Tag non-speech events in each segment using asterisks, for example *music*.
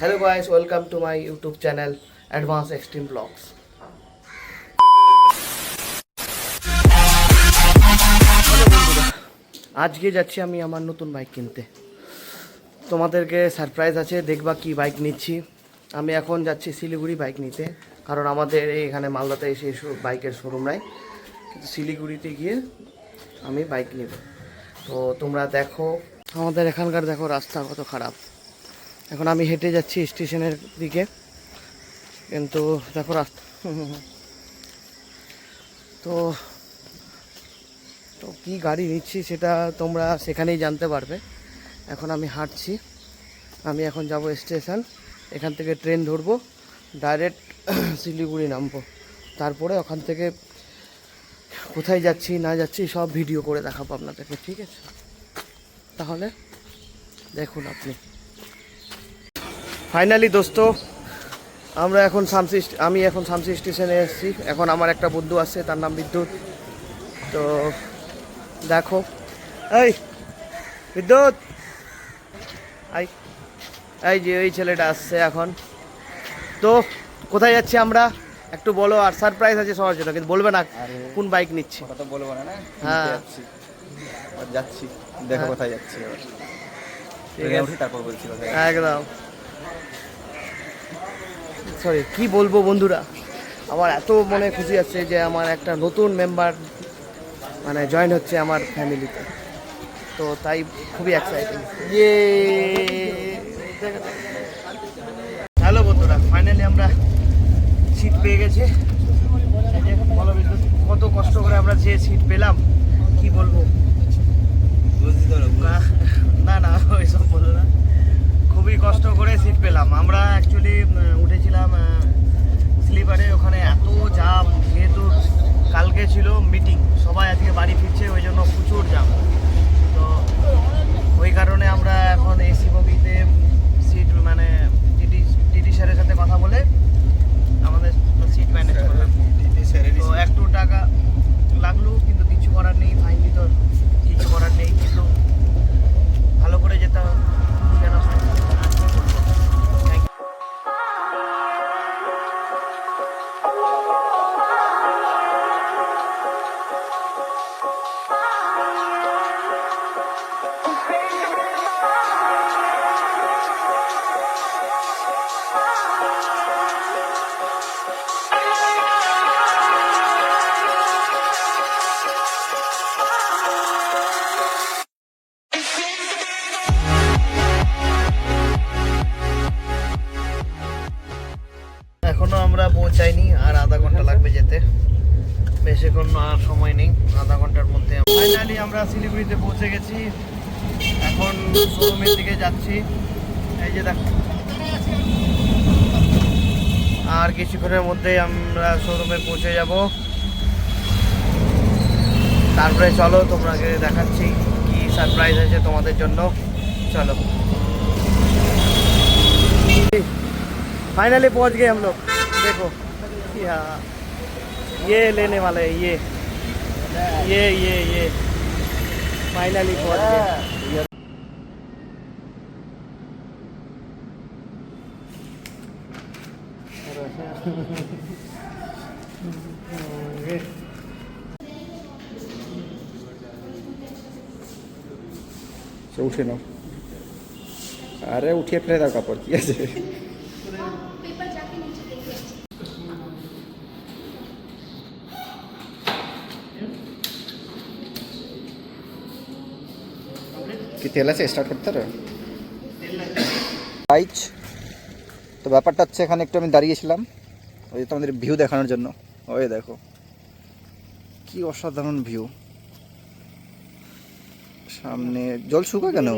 Hello guys welcome to my YouTube channel advance extreme blogs আজকে যাচ্ছি আমি আমার নতুন বাইক কিনতে। তোমাদেরকে সারপ্রাইজ আছে, দেখবা কি বাইক নিচ্ছি। আমি এখন যাচ্ছি শিলিগুড়ি বাইক নিতে, কারণ আমাদের এখানে মালদাতে এসে বাইকের শোরুম নাই। কিন্তু শিলিগুড়িতে গিয়ে আমি বাইক নেব। তো তোমরা দেখো, আমাদের এখানকার দেখো রাস্তা কত খারাপ। এখন আমি হেঁটে যাচ্ছি স্টেশনের দিকে। কিন্তু দেখো রাস্তা তো তো কী গাড়ি নিচ্ছি সেটা তোমরা সেখানেই জানতে পারবে। এখন আমি হাঁটছি। আমি এখন যাব স্টেশন। এখান থেকে ট্রেন ধরবো। ডাইরেক্ট *clears throat* শিলিগুড়ি নামবো। তারপরে ওখান থেকে কোথায় যাচ্ছি, না যাচ্ছি সব ভিডিও করে দেখাবো আপনাদেরকে, ঠিক আছে? তাহলে দেখুন আপনি। ফাইনালি দোস্ত আমরা এখন শামসি আমি এখন শামসি স্টেশনে এসেছি। এখন আমার একটা বন্ধু আছে তার নাম বিদ্যুৎ। তো দেখো। এই বিদ্যুৎ! এই এই যে ওই ছেলেটা আসছে এখন। তো কোথায় যাচ্ছি আমরা? একটু বলো আর সারপ্রাইজ আছে সবার জন্য কিন্তু বলবে না কোন বাইক নিচ্ছি। তো বলব না হ্যাঁ। যাচ্ছি। দেখো হ্যাঁ। কোথায় যাচ্ছি তারপর বলছি একদম। সরি কি বলব বন্ধুরা? আমার এত মনে খুশি আছে যে আমার একটা নতুন মেম্বার মানে জয়েন হচ্ছে আমার ফ্যামিলিতে তো। তাই খুবই এক্সাইটিং ইয়ে হ্যালো বন্ধুরা ফাইনালি আমরা সিট পেয়ে গেছি। কত কষ্ট করে আমরা যে সিট পেলাম, কি বলব না না না ওইসব বলো না খুবই কষ্ট করে সিট পেলাম আমরা অ্যাকচুয়ালি উঠেছিলাম স্লিপারে ওখানে এত জাম যেহেতু কালকে ছিল মিটিং সবাই আজকে বাড়ি ফিরছে, ওই জন্য প্রচুর জাম তো ওই কারণে আমরা এখন এসি বগিতে এখনও আমরা পৌঁছাইনি আর আধা ঘণ্টা লাগবে যেতে। বেশিক্ষণ আর সময় নেই আধা ঘণ্টার মধ্যে ফাইনালি আমরা শিলিগুড়িতে পৌঁছে গেছি। এখন শোরুমের দিকে যাচ্ছি। এই যে দেখো আর কিছুক্ষণের মধ্যেই আমরা শোরুমে পৌঁছে যাব। তারপরে চলো তোমাকে দেখাচ্ছি কি সারপ্রাইজ আছে তোমাদের জন্য। চলো। फाइनली पहुँच गए हम लोग। देखो। हाँ ये लेने वाला है, ये। ये ये ये। फाइनली पहुँच गए। उठे ना। अरे उठिए फिर कपड़ किया है কি তেল আছে? স্টার্ট করতে হবে? গাইজ তো ব্যাপারটা হচ্ছে এখানে একটু আমি দাঁড়িয়েছিলাম। ওই যে তোমাদের ভিউ দেখানোর জন্য। ওই দেখো। কি অসাধারণ ভিউ সামনে জল শুকা কেন?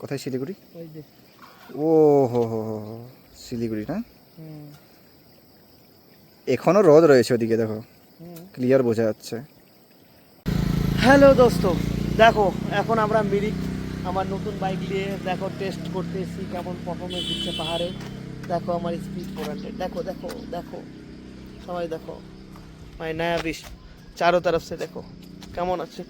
কোথায় শিলিগুড়ি? ও হো হো হো হো, শিলিগুড়ি না? এখনও রোদ রয়েছে ওদিকে দেখো। ক্লিয়ার বোঝা যাচ্ছে। হ্যালো দোস্ত। দেখো, এখন আমরা মিরিক, আমার নতুন বাইক নিয়ে দেখো টেস্ট করতে এসেছি কেমন পারফরমেন্স দিচ্ছে পাহাড়ে। দেখো আমার স্পিড ফোর হান্ড্রেড দেখো দেখো দেখো, সবাই দেখো। মাই নয়া বিশ চারো তরফ সে দেখো, কেমন আছে?